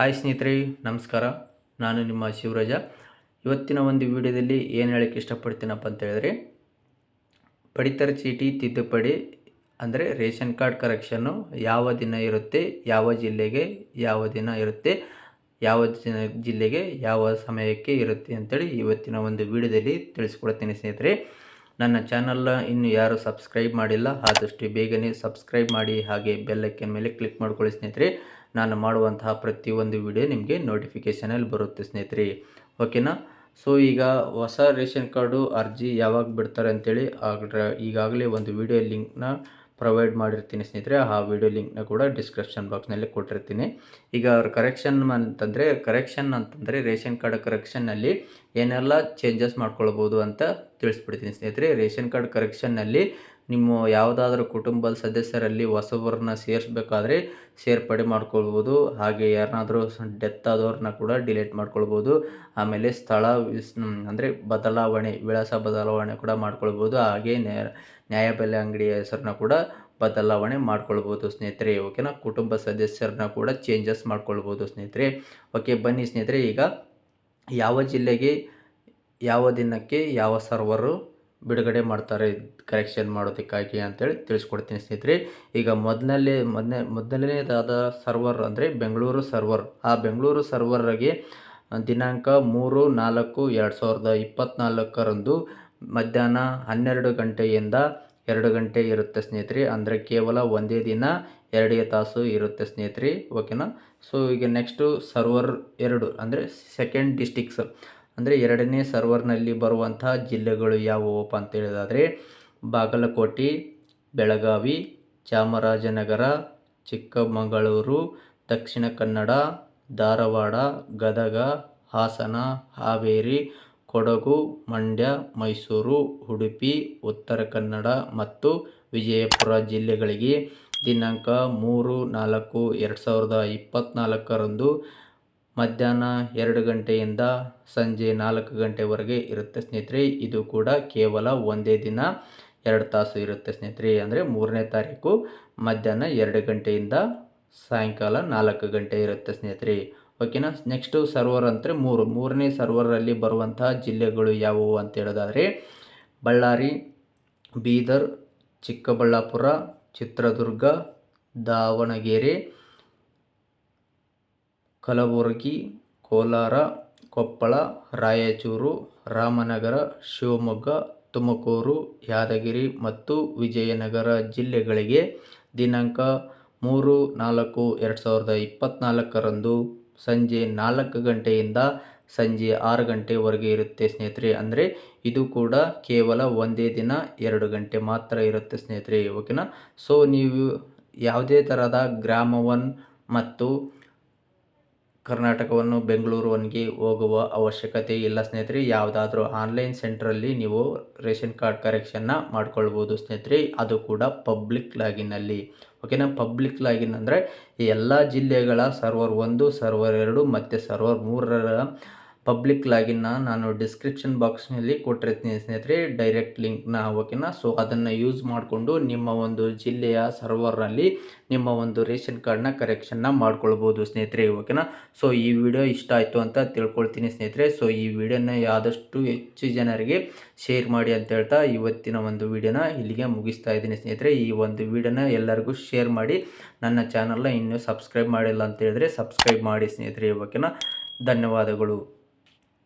Hi ಸ್ನೇಹಿತರೆ, ನಮಸ್ಕಾರ. ನಾನು ನಿಮ್ಮ ಶಿವರಾಜ. ಇವತ್ತಿನ ಒಂದು ವಿಡಿಯೋದಲ್ಲಿ ಏನು ಹೇಳೋಕ್ಕೆ ಇಷ್ಟಪಡ್ತೀನಪ್ಪ ಅಂತ ಹೇಳಿದ್ರೆ, ಪಡಿತರ ಚೀಟಿ ತಿದ್ದುಪಡಿ ಅಂದರೆ ರೇಷನ್ ಕಾರ್ಡ್ ಕರೆಕ್ಷನ್ನು ಯಾವ ದಿನ ಇರುತ್ತೆ, ಯಾವ ಜಿಲ್ಲೆಗೆ ಯಾವ ದಿನ ಇರುತ್ತೆ, ಯಾವ ಜಿಲ್ಲೆಗೆ ಯಾವ ಸಮಯಕ್ಕೆ ಇರುತ್ತೆ ಅಂತೇಳಿ ಇವತ್ತಿನ ಒಂದು ವಿಡಿಯೋದಲ್ಲಿ ತಿಳಿಸ್ಕೊಡ್ತೀನಿ ಸ್ನೇಹಿತರೆ. ನನ್ನ ಚಾನಲ್ನ ಇನ್ನು ಯಾರು ಸಬ್ಸ್ಕ್ರೈಬ್ ಮಾಡಿಲ್ಲ, ಆದಷ್ಟು ಬೇಗನೆ ಸಬ್ಸ್ಕ್ರೈಬ್ ಮಾಡಿ, ಹಾಗೆ ಬೆಲ್ಲೈಕನ್ ಮೇಲೆ ಕ್ಲಿಕ್ ಮಾಡ್ಕೊಳ್ಳಿ ಸ್ನೇಹಿತರೆ. ನಾನು ಮಾಡುವಂತಹ ಪ್ರತಿಯೊಂದು ವಿಡಿಯೋ ನಿಮಗೆ ನೋಟಿಫಿಕೇಷನಲ್ಲಿ ಬರುತ್ತೆ ಸ್ನೇಹಿತರೆ. ಓಕೆನಾ ಸೊ ಈಗ ಹೊಸ ರೇಷನ್ ಕಾರ್ಡು ಅರ್ಜಿ ಯಾವಾಗ ಬಿಡ್ತಾರೆ ಅಂತೇಳಿ ಈಗಾಗಲೇ ಒಂದು ವಿಡಿಯೋ ಲಿಂಕ್ನ ಪ್ರೊವೈಡ್ ಮಾಡಿರ್ತೀನಿ ಸ್ನೇಹಿತರೆ. ಆ ವಿಡಿಯೋ ಲಿಂಕ್ನ ಕೂಡ ಡಿಸ್ಕ್ರಿಪ್ಷನ್ ಬಾಕ್ಸ್ನಲ್ಲಿ ಕೊಟ್ಟಿರ್ತೀನಿ. ಈಗ ಅವ್ರ ಕರೆಕ್ಷನ್ ಅಂತಂದರೆ ಕರೆಕ್ಷನ್ ಅಂತಂದರೆ ರೇಷನ್ ಕಾರ್ಡ್ ಕರೆಕ್ಷನ್ನಲ್ಲಿ ಏನೆಲ್ಲ ಚೇಂಜಸ್ ಮಾಡ್ಕೊಳ್ಬೋದು ಅಂತ ತಿಳಿಸ್ಬಿಡ್ತೀನಿ ಸ್ನೇಹಿತರೆ. ರೇಷನ್ ಕಾರ್ಡ್ ಕರೆಕ್ಷನ್ನಲ್ಲಿ ನಿಮ್ಮ ಯಾವುದಾದ್ರೂ ಕುಟುಂಬದ ಸದಸ್ಯರಲ್ಲಿ ಹೊಸಬರನ್ನ ಸೇರಿಸ್ಬೇಕಾದ್ರೆ ಸೇರ್ಪಡೆ ಮಾಡ್ಕೊಳ್ಬೋದು. ಹಾಗೆ ಯಾರನ್ನಾದರೂ ಡೆತ್ ಆದವ್ರನ್ನ ಕೂಡ ಡಿಲೀಟ್ ಮಾಡ್ಕೊಳ್ಬೋದು. ಆಮೇಲೆ ಸ್ಥಳ ಅಂದರೆ ಬದಲಾವಣೆ, ವಿಳಾಸ ಬದಲಾವಣೆ ಕೂಡ ಮಾಡ್ಕೊಳ್ಬೋದು. ಹಾಗೆ ನ್ಯಾಯ ನ್ಯಾಯಬೆಲೆ ಅಂಗಡಿಯ ಹೆಸರನ್ನ ಕೂಡ ಬದಲಾವಣೆ ಮಾಡ್ಕೊಳ್ಬೋದು ಸ್ನೇಹಿತರೆ. ಓಕೆನಾ? ಕುಟುಂಬ ಸದಸ್ಯರನ್ನ ಕೂಡ ಚೇಂಜಸ್ ಮಾಡ್ಕೊಳ್ಬೋದು ಸ್ನೇಹಿತರೆ. ಓಕೆ, ಬನ್ನಿ ಸ್ನೇಹಿತರೆ. ಈಗ ಯಾವ ಜಿಲ್ಲೆಗೆ, ಯಾವ ದಿನಕ್ಕೆ ಯಾವ ಸರ್ವರು ಬಿಡುಗಡೆ ಮಾಡ್ತಾರೆ ಕರೆಕ್ಷನ್ ಮಾಡೋದಕ್ಕಾಗಿ ಅಂತೇಳಿ ತಿಳಿಸ್ಕೊಡ್ತೀನಿ ಸ್ನೇಹಿತರೆ. ಈಗ ಮೊದಲನೇ ಮೊದಲನೇ, ಮೊದಲನೇದಾದ ಸರ್ವರ್ ಅಂದರೆ ಬೆಂಗಳೂರು ಸರ್ವರ್ ಆ ಬೆಂಗಳೂರು ಸರ್ವರ್ಗೆ ದಿನಾಂಕ ಮೂರು, ನಾಲ್ಕು, ಎರಡು ಸಾವಿರದ ಇಪ್ಪತ್ತ್ನಾಲ್ಕರಂದು ಮಧ್ಯಾಹ್ನ ಹನ್ನೆರಡು ಗಂಟೆಯಿಂದ ಎರಡು ಗಂಟೆ ಇರುತ್ತೆ ಸ್ನೇಹಿತರೆ. ಅಂದರೆ ಕೇವಲ ಒಂದೇ ದಿನ ಎರಡೇ ತಾಸು ಇರುತ್ತೆ ಸ್ನೇಹಿತರೆ. ಓಕೆನಾ ಸೊ ಈಗ ನೆಕ್ಸ್ಟು ಸರ್ವರ್ ಎರಡು ಅಂದರೆ ಸೆಕೆಂಡ್ ಡಿಸ್ಟಿಕ್ಸ್ ಅಂದರೆ ಎರಡನೇ ಸರ್ವರ್ನಲ್ಲಿ ಬರುವಂತಹ ಜಿಲ್ಲೆಗಳು ಯಾವುವಪ್ಪ ಅಂತ ಹೇಳಿದಾದರೆ ಬಾಗಲಕೋಟೆ, ಬೆಳಗಾವಿ, ಚಾಮರಾಜನಗರ, ಚಿಕ್ಕಮಗಳೂರು, ದಕ್ಷಿಣ ಕನ್ನಡ, ಧಾರವಾಡ, ಗದಗ, ಹಾಸನ, ಹಾವೇರಿ, ಕೊಡಗು, ಮಂಡ್ಯ, ಮೈಸೂರು, ಉಡುಪಿ, ಉತ್ತರ ಕನ್ನಡ ಮತ್ತು ವಿಜಯಪುರ ಜಿಲ್ಲೆಗಳಿಗೆ ದಿನಾಂಕ ಮೂರು ನಾಲ್ಕು ಎರಡು ಸಾವಿರದ ಇಪ್ಪತ್ತ್ನಾಲ್ಕರಂದು ಮಧ್ಯಾಹ್ನ ಎರಡು ಗಂಟೆಯಿಂದ ಸಂಜೆ ನಾಲ್ಕು ಗಂಟೆವರೆಗೆ ಇರುತ್ತೆ ಸ್ನೇಹಿತರೆ. ಇದು ಕೂಡ ಕೇವಲ ಒಂದೇ ದಿನ ಎರಡು ತಾಸು ಇರುತ್ತೆ ಸ್ನೇಹಿತರೆ. ಅಂದರೆ ಮೂರನೇ ತಾರೀಕು ಮಧ್ಯಾಹ್ನ ಎರಡು ಗಂಟೆಯಿಂದ ಸಾಯಂಕಾಲ ನಾಲ್ಕು ಗಂಟೆ ಇರುತ್ತೆ ಸ್ನೇಹಿತರೆ. ಓಕೆನಾ? ನೆಕ್ಸ್ಟು ಸರ್ವರ್ ಅಂದರೆ ಮೂರು. ಮೂರನೇ ಸರ್ವರಲ್ಲಿ ಬರುವಂತಹ ಜಿಲ್ಲೆಗಳು ಯಾವುವು ಅಂತ ಹೇಳೋದಾದರೆ, ಬಳ್ಳಾರಿ, ಬೀದರ್, ಚಿಕ್ಕಬಳ್ಳಾಪುರ, ಚಿತ್ರದುರ್ಗ, ದಾವಣಗೆರೆ ಕಲಬುರಗಿ, ಕೋಲಾರ, ಕೊಪ್ಪಳ, ರಾಯಚೂರು, ರಾಮನಗರ, ಶಿವಮೊಗ್ಗ, ತುಮಕೂರು, ಯಾದಗಿರಿ ಮತ್ತು ವಿಜಯನಗರ ಜಿಲ್ಲೆಗಳಿಗೆ ದಿನಾಂಕ ಮೂರು ನಾಲ್ಕು ಎರಡು ಸಾವಿರದ ಇಪ್ಪತ್ತ್ನಾಲ್ಕರಂದು ಸಂಜೆ ನಾಲ್ಕು ಗಂಟೆಯಿಂದ ಸಂಜೆ ಆರು ಗಂಟೆವರೆಗೆ ಇರುತ್ತೆ ಸ್ನೇಹಿತರೆ. ಅಂದರೆ ಇದು ಕೂಡ ಕೇವಲ ಒಂದೇ ದಿನ, ಎರಡು ಗಂಟೆ ಮಾತ್ರ ಇರುತ್ತೆ ಸ್ನೇಹಿತರೆ, ಓಕೆನಾ? ಸೊ ನೀವು ಯಾವುದೇ ಥರದ ಗ್ರಾಮವನ್ ಮತ್ತು ಕರ್ನಾಟಕವನ್ನು ಬೆಂಗಳೂರು ಒನ್ಗೆ ಹೋಗುವ ಅವಶ್ಯಕತೆ ಇಲ್ಲ ಸ್ನೇಹಿತರೆ. ಯಾವುದಾದ್ರೂ ಆನ್ಲೈನ್ ಸೆಂಟ್ರಲ್ಲಿ ನೀವು ರೇಷನ್ ಕಾರ್ಡ್ ಕರೆಕ್ಷನ್ನ ಮಾಡ್ಕೊಳ್ಬೋದು ಸ್ನೇಹಿತರೆ. ಅದು ಕೂಡ ಪಬ್ಲಿಕ್ ಲಾಗಿನಲ್ಲಿ. ಓಕೆನಾ? ಪಬ್ಲಿಕ್ ಲಾಗಿನ್ ಅಂದರೆ ಎಲ್ಲ ಜಿಲ್ಲೆಗಳ ಸರ್ವರ್ ಒಂದು, ಸರ್ವರ್ ಎರಡು, ಮತ್ತು ಸರ್ವರ್ ಮೂರರ ಪಬ್ಲಿಕ್ ಲಾಗಿನ್ನ ನಾನು ಡಿಸ್ಕ್ರಿಪ್ಷನ್ ಬಾಕ್ಸ್ನಲ್ಲಿ ಕೊಟ್ಟಿರ್ತೀನಿ ಸ್ನೇಹಿತರೆ ಡೈರೆಕ್ಟ್ ಲಿಂಕ್ನ ಓಕೆನಾ? ಸೊ ಅದನ್ನು ಯೂಸ್ ಮಾಡಿಕೊಂಡು ನಿಮ್ಮ ಒಂದು ಜಿಲ್ಲೆಯ ಸರ್ವರ್ನಲ್ಲಿ ನಿಮ್ಮ ಒಂದು ರೇಷನ್ ಕಾರ್ಡ್ನ ಕರೆಕ್ಷನ್ನ ಮಾಡ್ಕೊಳ್ಬೋದು ಸ್ನೇಹಿತರೆ, ಓಕೆನಾ? ಸೊ ಈ ವಿಡಿಯೋ ಇಷ್ಟ ಆಯಿತು ಅಂತ ತಿಳ್ಕೊಳ್ತೀನಿ ಸ್ನೇಹಿತರೆ. ಸೊ ಈ ವಿಡಿಯೋನ ಆದಷ್ಟು ಹೆಚ್ಚು ಜನರಿಗೆ ಶೇರ್ ಮಾಡಿ ಅಂತ ಹೇಳ್ತಾ ಇವತ್ತಿನ ಒಂದು ವಿಡಿಯೋನ ಇಲ್ಲಿಗೆ ಮುಗಿಸ್ತಾ ಇದ್ದೀನಿ ಸ್ನೇಹಿತರೆ. ಈ ಒಂದು ವಿಡಿಯೋನ ಎಲ್ಲರಿಗೂ ಶೇರ್ ಮಾಡಿ, ನನ್ನ ಚಾನಲ್ನ ಇನ್ನೂ ಸಬ್ಸ್ಕ್ರೈಬ್ ಮಾಡಿಲ್ಲ ಅಂತ ಹೇಳಿದ್ರೆ ಸಬ್ಸ್ಕ್ರೈಬ್ ಮಾಡಿ ಸ್ನೇಹಿತರೆ, ಓಕೆನಾ? ಧನ್ಯವಾದಗಳು.